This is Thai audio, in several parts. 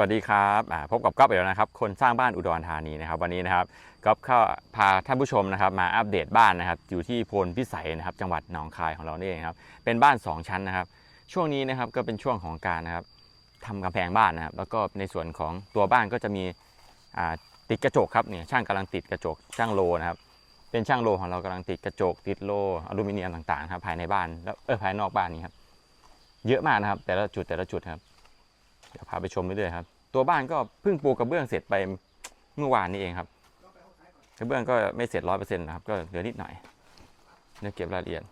วัสดีครับพบกับก๊อฟอีกแล้วนะครับ คนสร้างบ้านอุดรธานีนะครับวันนี้นะครับก๊อฟเข้าพาท่านผู้ชมนะครับมาอัปเดตบ้านนะครับอยู่ที่โพนพิสัยนะครับจังหวัดหนองคายของเราเนี่เองครับเป็นบ้าน 2 ชั้นนะครับ ช่วงนี้นะครับก็เป็นช่วงของการนะครับทำกำแพงบ้านนะครับ แล้วก็ในส่วนของตัวบ้านก็จะมีติดกระจกครับเนี่ยช่างกำลังติดกระจกช่างโลนะครับ เป็นช่างโลของเรากำลังติดกระจก ติดโลอลูมิเนียมต่างๆครับภายในบ้านแล้วเออภายนอกบ้านนี้ครับเยอะมากนะครับแต่ละจุดแต่ละจุดครับ เดี๋ยวพาไปชมเรื่อยๆครับ ตัวบ้านก็เพิ่งปูกระเบื้องเสร็จไปเมื่อวานนี้เองครับกระเบื้องก็ไม่เสร็จร้อยเปอร์เซ็นต์นะครับ ก็เหลือนิดหน่อยเดี๋ยวเก็บรายละเอียด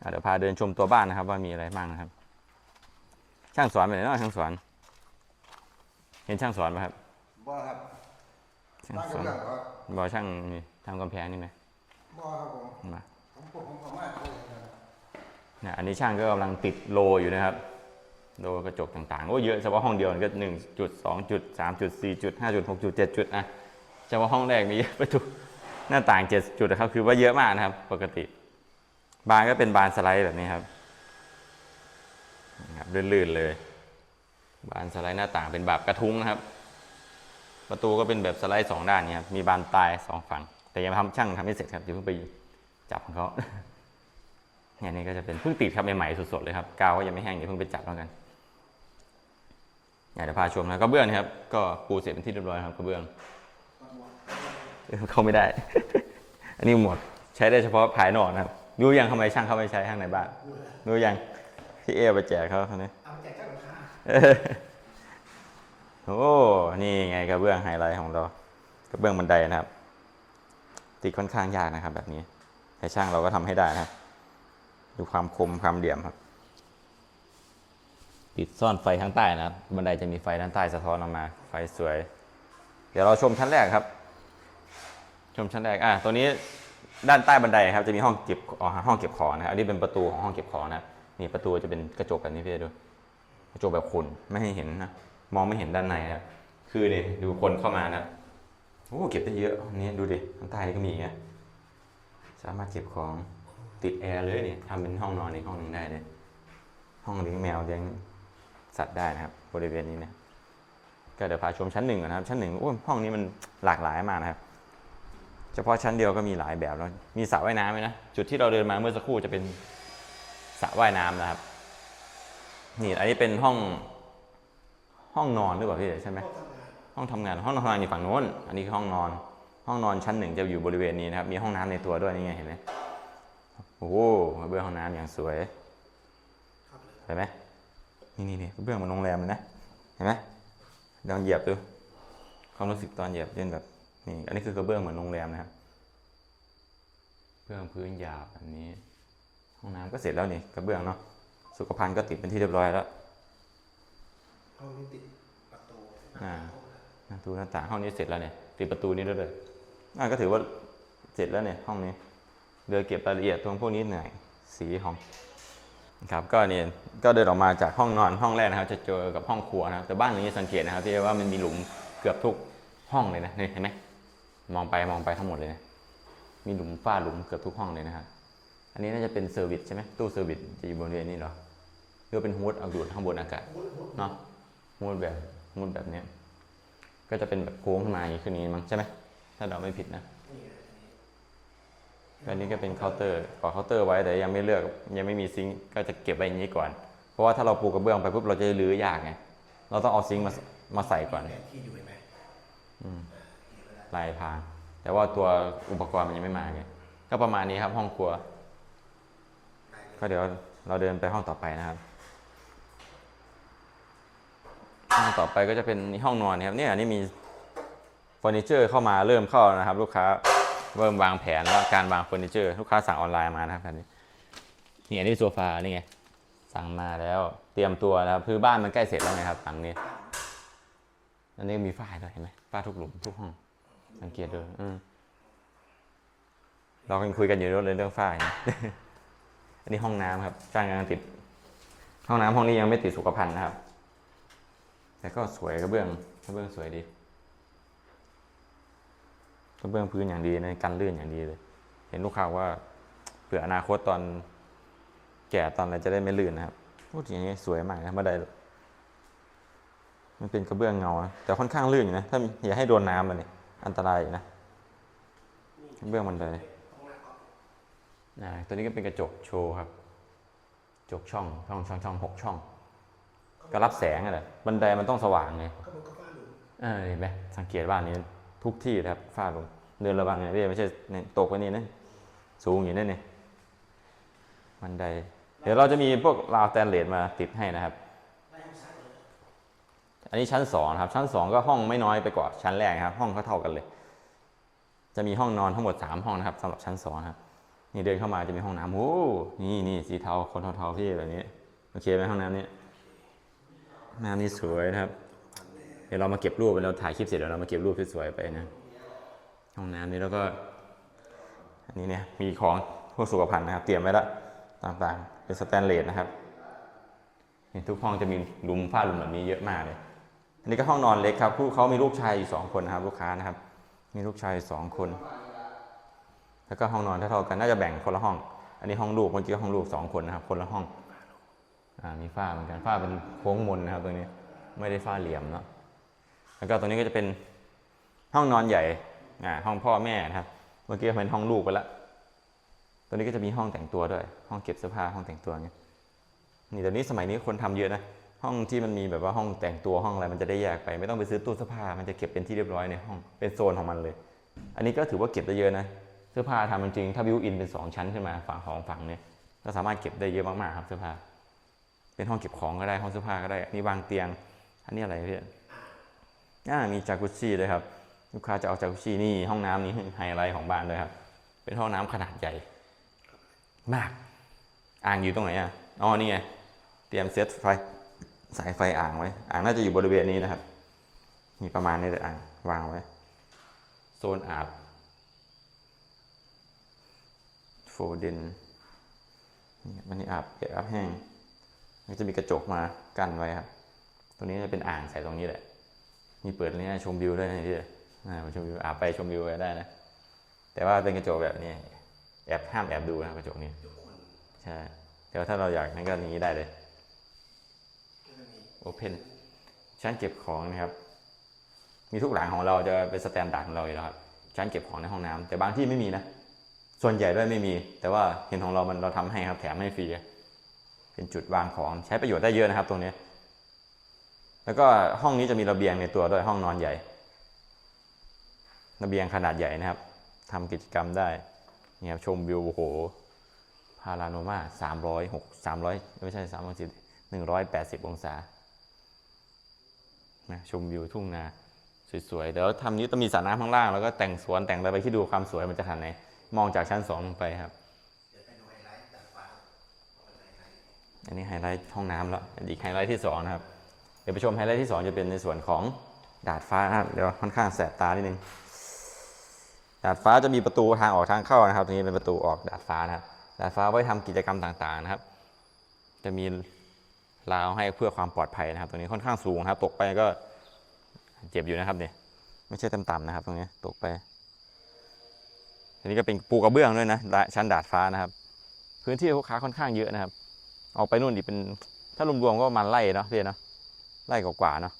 อะเดี๋ยวพาเดินชมตัวบ้านนะครับ ว่ามีอะไรบ้างนะครับ ช่างสอนไปไหนเนาะช่างสอน เห็นช่างสอนไหมครับบ่ครับช่างบ้านสกอนเรื่องครับบอกช่างนี่ทำกำแพงนี่ไหมบ่ครับผมมาผมผมผมสามารถเลยครับเนี่ยอันนี้ช่างก็กำลังติดโลอยู่นะครับ โลกระจกต่างๆ โอ้เยอะเฉพาะห้องเดียวก็หนึ่งจุดสองจุดสามจุดสี่จุดห้าจุดหกจุดเจ็ดจุดนะเฉพาะห้องแรกมีเยอะประตูหน้าต่างเจ็ดจุดนะครับ คือว่าเยอะมากนะครับ ปกติ บานก็เป็นบานสไลด์แบบนี้ครับนะครับลื่นๆเลย บานสไลด์หน้าต่างเป็นแบบกระทุ้งนะครับ ประตูก็เป็นแบบสไลด์สองด้านนี่ครับมีบานปลายสองฝั่ง แต่ยังทำช่างทำไม่เสร็จครับเดี๋ยวเพิ่งไปจับของเขาเนี่ยนี่ก็จะเป็นเพิ่งติดครับใหม่ๆสดๆเลยครับกาวก็ยังไม่แห้งเดี๋ยวเพิ่งไปจับแล้วกัน อยากจะพาชมนะกระเบื้องนะครับ ก็ปูเสร็จเป็นที่เรียบร้อยครับกระเบื้องเออเข้าไม่ได้ อันนี้หมดใช้ได้เฉพาะภายนอกนะครับรู้ยังทำไมช่างเขาไม่ใช้ข้างในบ้านรู้ยังพี่เอเอาไปแจกเขาเขาเนี่ยเอาแจกเจ้าลูกค้าเออโอ้นี่ไงกระเบื้องไฮไลท์ของเรากระเบื้องบันไดนะครับ ติดค่อนข้างยากนะครับ แบบนี้แต่ช่างเราก็ทำให้ได้นะครับ ดูความคมความเหลี่ยมครับ ติดซ่อนไฟข้างใต้นะบันไดจะมีไฟด้านใต้สะท้อนออกมา ไฟสวย เดี๋ยวเราชมชั้นแรกครับ ชมชั้นแรกอะตัวนี้ด้านใต้บันไดครับ จะมีห้องเก็บอ๋อห้องเก็บของนะอันนี้เป็นประตูของห้องเก็บของนะนี่ประตูจะเป็นกระจกแบบนี้พี่ดูกระจกแบบคนไม่ให้เห็นนะมองไม่เห็นด้านในนะครับคือเนี่ยดูคนเข้ามานะโอ้เก็บได้เยอะอันนี้ดูดิข้างใต้ก็มีไงสามารถเก็บของติดแอร์เลยเนี่ยทำเป็นห้องนอนอีกห้องหนึ่งได้เลยห้องเลี้ยงแมวเลี้ยง สัตว์ได้นะครับ บริเวณนี้นะก็เดี๋ยวพาชมชั้นหนึ่งก่อนนะครับชั้นหนึ่งโอ้ยห้องนี้มันหลากหลายมากนะครับ เฉพาะชั้นเดียวก็มีหลายแบบแล้วมีสระว่ายน้ำไหมนะจุดที่เราเดินมาเมื่อสักครู่จะเป็นสระว่ายน้ำนะครับ นี่อันนี้เป็นห้องห้องนอนหรือเปล่าพี่ใช่ไหมห้องทำงานห้องทำงานอยู่ฝั่งโน้น อันนี้คือห้องนอน ห้องนอนชั้นหนึ่งจะอยู่บริเวณนี้นะครับ มีห้องน้ำในตัวด้วยนี่ไงเห็นไหมโอ้โหกระเบื้องห้องน้ำอย่างสวยเห็นไหม นี่นี่นี่กระเบื้องเหมันโรงแรมเลยนะ เห็นไหมลองเหยียบดู ความรู้สึกตอนเหยียบเป็นแบบ นี่ อันนี้คือกระเบื้องเหมือนโรงแรมนะครับ เบื้องพื้นหยาบแบบนี้ ห้องน้ำก็เสร็จแล้วนี่กระเบื้องเนาะ สุขภัณฑ์ก็ติดเป็นที่เรียบร้อยแล้วห้องนี้ติดประตูอ่าประตูหน้าต่างห้องนี้เสร็จแล้วเนี่ย ติดประตูนี้ด้วยเลยอ่าก็ถือว่าเสร็จแล้วเนี่ยห้องนี้เดือเก็บรายละเอียดตรงพวกนี้หน่อยสีของ ครับก็เนี่ยก็เดินออกมาจากห้องนอนห้องแรกนะครับ จะเจอกับห้องครัวนะครับแต่บ้านนี้สังเกตนะครับที่ว่ามันมีหลุมเกือบทุกห้องเลยนะนี่เห็นไหมมองไปมองไปทั้งหมดเลยนะมีหลุมฝ้าหลุมเกือบทุกห้องเลยนะครับอันนี้น่าจะเป็นเซอร์วิสใช่ไหมตู้เซอร์วิสจะอยู่บริเวณนี้เหรอหรือเป็นฮูดเอาดูดข้างบนอากาศเนาะฮูดแบบฮูดแบบเนี้ยก็จะเป็นแบบโค้งขึ้นมาอย่างนี้ขึ้นนี้มั้งใช่ไหมถ้าเราไม่ผิดนะ อันนี้ก็เป็นเคาน์เตอร์ก่อเคาน์เตอร์ไว้แต่ยังไม่เลือกยังไม่มีซิงค์ก็จะเก็บไว้อย่างนี้ก่อน เพราะว่าถ้าเราปูกระเบื้องไปปุ๊บเราจะรื้อยากไงเราต้องเอาซิงค์มามาใส่ก่อนอลายพราง แต่ว่าตัวอุปกรณ์มันยังไม่มาไงก็ประมาณนี้ครับห้องครัว ก็เดี๋ยวเราเดินไปห้องต่อไปนะครับ ห้องต่อไปก็จะเป็นห้องนอนครับเนี่ยอันนี้มีเฟอร์นิเจอร์เข้ามาเริ่มเข้านะครับ ลูกค้า เริ่มวางแผนแล้วการวางเฟอร์นิเจอร์ลูกค้าสั่งออนไลน์มานะครับอันนี้นี่อันนี้โซฟานี่ไงสั่งมาแล้วเตรียมตัวนะครับคือบ้านมันใกล้เสร็จแล้วไงครับหลังนี้อันนี้มีฝ้าด้วยเห็นไหมฝ้าทุกหลุมทุกห้อง สังเกตดูอืมเรากำลังคุยกันอยู่เลยเรื่องฝ้าเห็นไหมอันนี้ห้องน้ำครับจ้างกำลังติด ห้องน้ำห้องนี้ยังไม่ติดสุขภัณฑ์นะครับ แต่ก็สวยกระเบื้องกระเบื้องสวยดี ระเบื้องพื้นอย่างดีนะกันลื่นอย่างดีเลย เห็นลูกค้าว่าเผื่ออนาคตตอนแก่ตอนอะไรจะได้ไม่ลื่นนะครับพูดอย่างนี้สวยมากนะบันไดมันเป็นกระเบื้องเงานะแต่ค่อนข้างลื่นอยู่นะ ถ้าอย่าให้โดนน้ำมันเนี่ยอันตรายอยู่นะกระเบื้องบันไดตรงหน้าก่อนอ่าตัวนี้ก็เป็นกระจกโชว์ครับกระจกช่องช่องช่องช่องหกช่อง ก็รับแสงอะแหละบันไดมันต้องสว่างไงก็มันก็ฟ้าหลุมอ่าเห็นไหมสังเกตบ้านนี้ ทุกที่นะครับฝ้าลงเดินระวังไงพี่ไม่ใช่ตกไปนี่นะสูงอยู่นั่นนี่บันได เดี๋ยวเราจะมีพวกราวแตนเลสมาติดให้นะครับ อันนี้ชั้นสองครับ ชั้นสองก็ห้องไม่น้อยไปกว่าชั้นแรกครับ ห้องก็เท่ากันเลย จะมีห้องนอนทั้งหมดสามห้องนะครับสำหรับชั้นสองครับนี่เดินเข้ามาจะมีห้องน้ำโอ้นี่นี่สีเทาคนเทาๆพี่แบบนี้โอเคไหมห้องน้ำนี้น้ำนี่สวยนะครับ ดี๋ยวเรามาเก็บรูปเราถ่ายคลิปเสร็จเดี๋ยวเรามาเก็บรูปสวยๆไปนะห้องน้ำนี้แล้วก็ อันนี้เนี่ยมีของพวกสุขภัณฑ์นะครับ เตรียมไว้แล้วต่างๆ เป็นสแตนเลสนะครับนี่ทุกห้องจะมีหลุมฝ้าหลุมแบบนี้เยอะมากเลย อันนี้ก็ห้องนอนเล็กครับ ผู้เขามีลูกชายอยู่สองคนนะครับ ลูกค้านะครับ มีลูกชายสองคน แล้วก็ห้องนอนเท่าๆกันน่าจะแบ่งคนละห้อง อันนี้ห้องลูกเมื่อกี้ห้องลูกสองคนนะครับ คนละห้องอ่ามีฝ้าเหมือนกันฝ้าเป็นโค้งมนนะครับตัวนี้ ไม่ได้ฝ้าเหลี่ยมเนาะ แล้วก็ตัวนี้ก็จะเป็นห้องนอนใหญ่อ่าห้องพ่อแม่นะครับ เมื่อกี้เป็นห้องลูกไปละตัวนี้ก็จะมีห้องแต่งตัวด้วย ห้องเก็บเสื้อผ้าห้องแต่งตัวเงี้ยนี่เดี๋ยวนี้สมัยนี้คนทำเยอะนะห้องที่มันมีแบบว่าห้องแต่งตัวห้องอะไรมันจะได้แยกไป ไม่ต้องไปซื้อตู้เสื้อผ้ามันจะเก็บเป็นที่เรียบร้อยในห้องเป็นโซนของมันเลย อันนี้ก็ถือว่าเก็บได้เยอะนะเสื้อผ้าทำจริงถ้าบิวอินเป็นสองชั้นขึ้นมาฝั่งของฝั่งเนี่ยก็สามารถเก็บได้เยอะมากๆครับเสื้อผ้าเป็นห้องเก็บของก็ได้ห้องเสื้อผ้าก็ได้นี่วางเตียงอันนี้อะไรพี่อ่ามีจากุชี่ด้วยครับ ลูกค้าจะเอาจากุชี่นี่ห้องน้ำนี้ไฮไลท์ของบ้านเลยครับ เป็นห้องน้ำขนาดใหญ่ มาก อ่างอยู่ตรงไหนอะอ๋อนี่ไงเตรียมเซตไฟสายไฟอ่างไว้ อ่างน่าจะอยู่บริเวณนี้นะครับ มีประมาณนี้เลยอ่างวางไว้ โซนอาบโฟเดนนี่มันนี่อาบเปียกอาบแห้งมันจะมีกระจกมากั้นไว้ครับ ตรงนี้จะเป็นอ่างใส่ตรงนี้แหละ มีเปิดนี่ชมวิวด้วยนะพี่อาชมวิวอาไปชมวิวไปได้นะ แต่ว่าเป็นกระจกแบบนี้ แอบห้ามแอบดูนะกระจกนี้ ใช่ แต่ว่าถ้าเราอยากนั่นก็อย่างนี้ได้เลยโอเพนชั้นเก็บของนะครับ มีทุกหลังของเราจะเป็นสแตนดาร์ดของเราอยู่แล้วครับ ชั้นเก็บของในห้องน้ำแต่บางที่ไม่มีนะ ส่วนใหญ่ด้วยไม่มี แต่ว่าเห็นของเรามันเราทำให้ครับแถมให้ฟรี เป็นจุดวางของใช้ประโยชน์ได้เยอะนะครับ ตรงนี้ แล้วก็ห้องนี้จะมีระเบียงในตัวด้วยห้องนอนใหญ่ ระเบียงขนาดใหญ่นะครับทำกิจกรรมได้นี่ครับชมวิวโอ้โหพาราโนมาสามร้อยหกสามร้อยไม่ใช่สามร้อยสิบหนึ่งร้อยแปดสิบองศานะชมวิวทุ่งนาสวยๆเดี๋ยวทำนี้ต้องมีสระน้ำข้างล่างแล้วก็แต่งสวนแต่งอะไรไปที่ดูความสวยมันจะขนาดไหนมองจากชั้นสองลงไปครับอันนี้ไฮไลท์ห้องน้ำแล้วอีกไฮไลท์ที่สองนะครับ เดี๋ยวไปชมไฮไลท์ที่สองจะเป็นในส่วนของดาดฟ้านะครับเดี๋ยวค่อนข้างแสบตานิดนึงดาดฟ้าจะมีประตูทางออกทางเข้านะครับตรงนี้เป็นประตูออกดาดฟ้านะครับดาดฟ้าไว้ทำกิจกรรมต่างๆนะครับ จะมีราวให้เพื่อความปลอดภัยนะครับ ตรงนี้ค่อนข้างสูงครับ ตกไปก็เจ็บอยู่นะครับเนี่ยไม่ใช่ต่ำๆนะครับ ตรงนี้ตกไปอันนี้ก็เป็นปูกระเบื้องด้วยนะชั้นดาดฟ้านะครับ พื้นที่ลูกค้าค่อนข้างเยอะนะครับ ออกไปนู่นอีกเป็นถ้ารวมๆก็ประมาณไร่เนาะพี่เนาะ ไร่กว่าๆเนาะ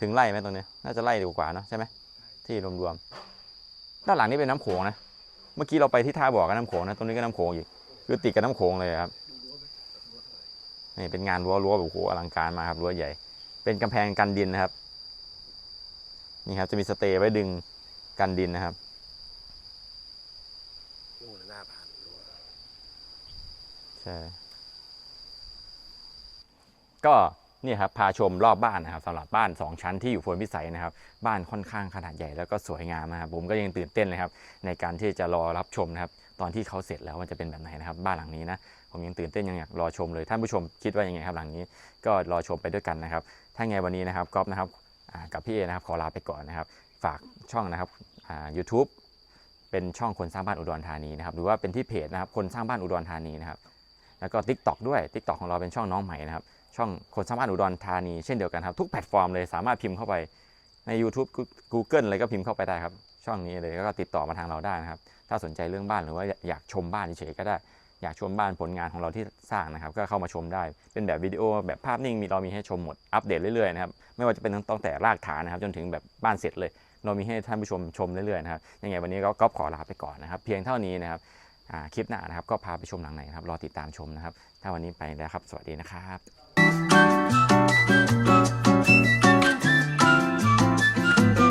ถึงไร่ไหมตรงนี้น่าจะไร่กว่าๆเนาะใช่ไหมที่รวมๆด้านหลังนี่เป็นน้ำโขงนะเมื่อกี้เราไปที่ท่าบ่อกับน้ำโขงนะตรงนี้ก็น้ำโขงอีกคือติดกับน้ำโขงเลยครับดูรั้วไหมรั้วเท่าไหร่นี่เป็นงานรั้วรั้วแบบโอ้โหอลังการมากครับรั้วใหญ่ เป็นกำแพงกันดินนะครับนี่ครับจะมีสเตย์ไว้ดึงกันดินนะครับนู่นหน้าผ่านรั้วใช่ ก็นี่ครับพาชมรอบบ้านนะครับสำหรับบ้าน 2 ชั้นที่อยู่พลพิสัยนะครับ บ้านค่อนข้างขนาดใหญ่แล้วก็สวยงามนะครับผมก็ยังตื่นเต้นเลยครับ ในการที่จะรอรับชมนะครับ ตอนที่เขาเสร็จแล้วมันจะเป็นแบบไหนนะครับ บ้านหลังนี้นะผมยังตื่นเต้นยังอยากรอชมเลยท่านผู้ชมคิดว่ายังไงครับหลังนี้ ก็รอชมไปด้วยกันนะครับ ถ้าไงวันนี้นะครับก๊อฟนะครับกับพี่เอนะครับขอลาไปก่อนนะครับ ฝากช่องนะครับอ่า YouTube เป็นช่องคนสร้างบ้านอุดรธานีนะครับหรือว่าเป็นที่เพจนะครับคนสร้างบ้านอุดรธานีนะครับแล้วก็ TikTok ด้วย TikTok ของเราเป็นช่องน้องใหม่นะครับ ช่องคนสร้างบ้านอุดรธานี เช่นเดียวกันครับ ทุกแพลตฟอร์มเลยสามารถพิมพ์เข้าไปใน YouTube Google อะไรก็พิมพ์เข้าไปได้ครับ ช่องนี้เลยก็ติดต่อมาทางเราได้นะครับ ถ้าสนใจเรื่องบ้านหรือว่าอยากชมบ้านเฉยๆก็ได้ อยากชมบ้านผลงานของเราที่สร้างนะครับ ก็เข้ามาชมได้ เป็นแบบวิดีโอแบบภาพนิ่งมีเรามีให้ชมหมด อัปเดตเรื่อยๆนะครับ ไม่ว่าจะเป็นตั้งแต่รากฐานนะครับ จนถึงแบบบ้านเสร็จเลย เรามีให้ท่านผู้ชมชมเรื่อยๆนะครับ ยังไงวันนี้ก็ก๊อฟขอลาไปก่อนนะครับ เพียงเท่านี้นะครับคลิปหน้านะครับก็พาไปชมหลังไหนนะครับ รอติดตามชมนะครับ ถ้าวันนี้ไปแล้วครับ สวัสดีนะครับ Bye.